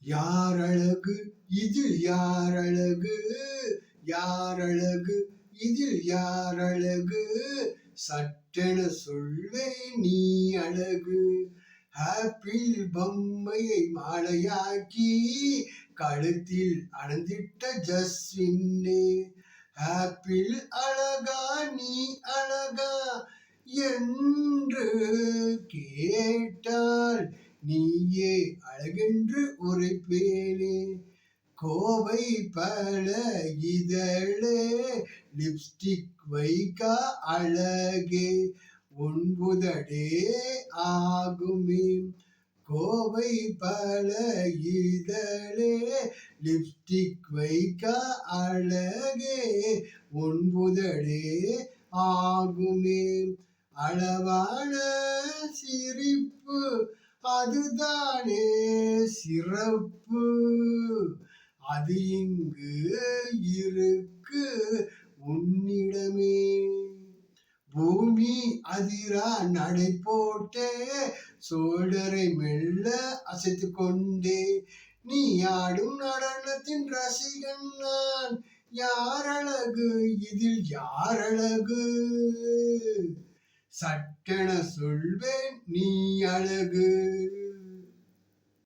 யார் அழகு இதில் யார் அழகு யார் அழகு இதில் யார் அழகு சட்டென சொல்வே நீ அழகு. ஆப்பிள் பொம்மையை மாலையாக்கி கழுத்தில் அணிந்திட்ட ஜஸ்வின்னே. ஆப்பிள் அழகா நீ அழகா? என்று கேட்டாள் நீயே அழகென்று உரைப்பேனே. கோவை பல இதழே லிப்ஸ்டிக் வைக்கா அழகே. உன்புதடே ஆகுமே. கோவை பல இதழே லிப்ஸ்டிக் வைக்கா அழகே. உன்புதடே ஆகுமே. அளவான சிரிப்பு அதுதானே சிறப்பு. அது இங்கு இருக்கு உன்னிடமே. பூமி அதிரா நடை போட்டே சோழரை மெல்ல அசைத்து கொண்டே. நீ ஆடும் நடனத்தின் ரசிகன் நான். யார் அழகு இதில் யார் அழகு சட்டென சொல்வேன் நீ அழகு